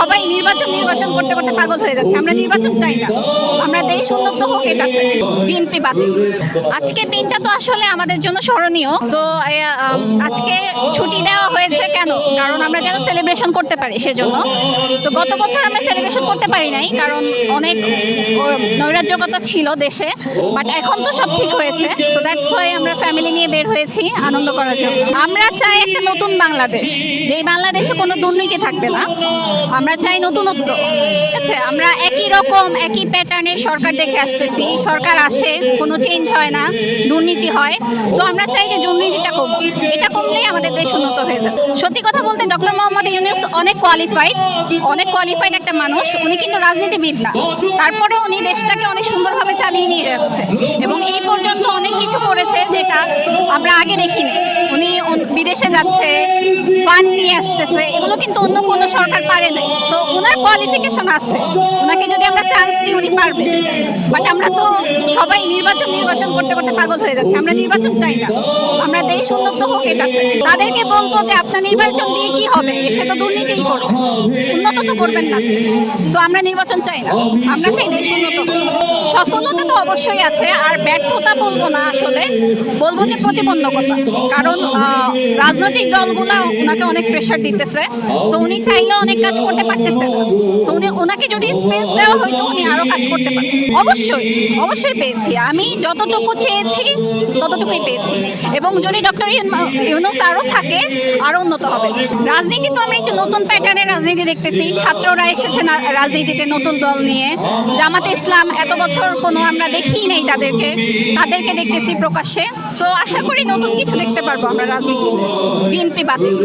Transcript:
সবাই নির্বাচন নির্বাচন করতে করতে পাগল হয়ে যাচ্ছে। আমরা নির্বাচন চাই না। আমরা দেশ উন্নত হোক, এটা বিএনপি বাতিল। আজকে দিনটা তো আসলে আমাদের জন্য স্মরণীয়। সো আজকে ছুটি দেওয়া হয়েছে কেন? কারণ আমরা যেন সেলিব্রেশন করতে পারি সেজন্য। তো গত বছর আমরা সেলিব্রেশন করতে পারি নাই, কারণ অনেক নৈরাজ্যকতা ছিল দেশে। বাট এখন তো সব ঠিক হয়েছে। সো দ্যাটস ওয়াই আমরা ফ্যামিলি নিয়ে বের হয়েছি আনন্দ করার জন্য। আমরা চাই একটা নতুন বাংলাদেশ। যেই বাংলাদেশে কোনো দুর্নীতি থাকবে না, আমরা চাই নতুনত্ব। ঠিক আছে? আমরা একই রকম, একই প্যাটার্নের সরকার দেখে আসতেছি। সরকার আসে, কোনো চেঞ্জ হয় না, দুর্নীতি হয়। সো আমরা চাই যে দুর্নীতিটা কম। এটা কমলেই আমাদের দেশ উন্নত হয়ে যাবে সত্যি কথা বলতে ডক্টর মোহাম্মদ ইউনুস অনেক কোয়ালিফাইড অনেক কোয়ালিফাইড একটা মানুষ। উনি কিন্তু রাজনীতিবিদ না। তারপরে উনি দেশটাকে অনেক সুন্দরভাবে চালিয়ে নিয়ে যাচ্ছে। এবং এই পর্যন্ত অনেক কিছু করেছে যেটা আমরা আগে দেখিনি। উনি বিদেশে যাচ্ছে ফান্ড নিয়ে আসতেছে। এগুলো কিন্তু অন্য কোনো সরকার পারে নাই। সো ওনার কোয়ালিফিকেশন আছে। ওনাকে যদি আমরা চান্স উনি পারবেন বাট আমরা তো সবাই নির্বাচন নির্বাচন করতে করতে পাগল হয়ে যাচ্ছে। আমরা নির্বাচন চাই না। আমরা দেশ উন্নত হোক, এটা চাই। তাদেরকে বলব যে, আপনার নির্বাচন দিয়ে কি হবে? এসে তো দুর্নীতিই করবে উন্নত তো করবেন না সো আমরা নির্বাচন চাই না। আমরা চাই দেশ উন্নত। সফলতা তো অবশ্যই আছে। আর ব্যর্থতা বলব না আসলে। বলব যে, প্রতিবন্ধকতা। কারণ রাজনৈতিক দলগুলা ওনাকে অনেক প্রেশার দিতেছে। সো উনি চাইলে অনেক কাজ করতে পারতেছে না। সো উনি, ওনাকে যদি স্পেস দেওয়া হয়তো উনি আরও কাজ করতে পারি অবশ্যই অবশ্যই পেয়েছি। আমি যতটুকু চেয়েছি, ততটুকুই পেয়েছি। এবং যদি ডক্টর ইউনুস আরও থাকে, আরও উন্নত হবে। রাজনীতি তো আমরা একটু নতুন প্যাটার্নের রাজনীতি দেখতেছি। ছাত্ররা এসেছে রাজনীতিতে নতুন দল নিয়ে। জামাতে ইসলাম এত বছর কোনো আমরা দেখিই নেই তাদেরকে। তাদেরকে দেখতেছি প্রকাশ্যে। সো আশা করি নতুন কিছু দেখতে পারব আমরা রাজনীতি বিএনপি বাতিল